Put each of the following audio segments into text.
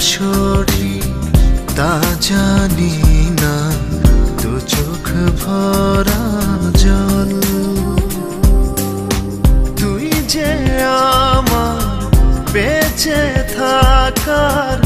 সঠিক তা জানি না। দু চোখ ভরা জল। তুই যে আমার বেঁচে থাকার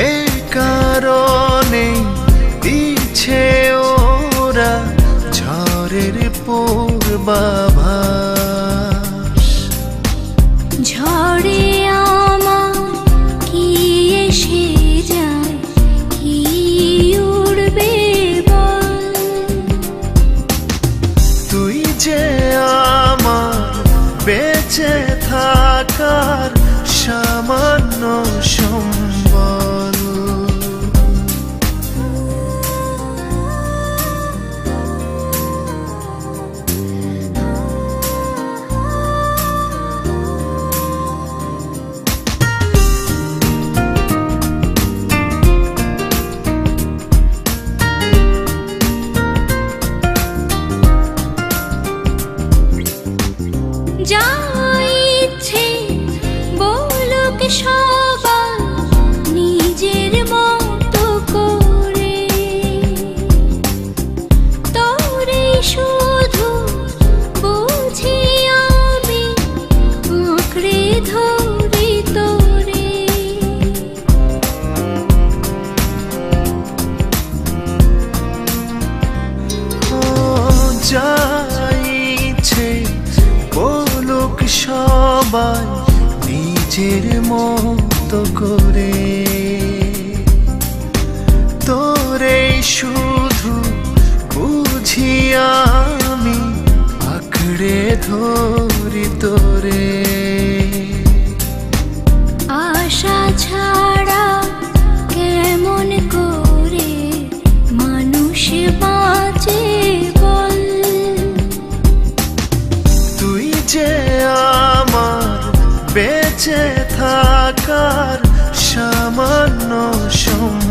এই কারণে দিচ্ছে ওরা ঝড়ের পূর্বাভাস। যাইছে বলুক সবাই নিজের মতো করে। তোরে শুধু বুঝি আমি আঁকড়ে ধরি তোরে। যে আমার বেঁচে থাকার সামান্য সময়।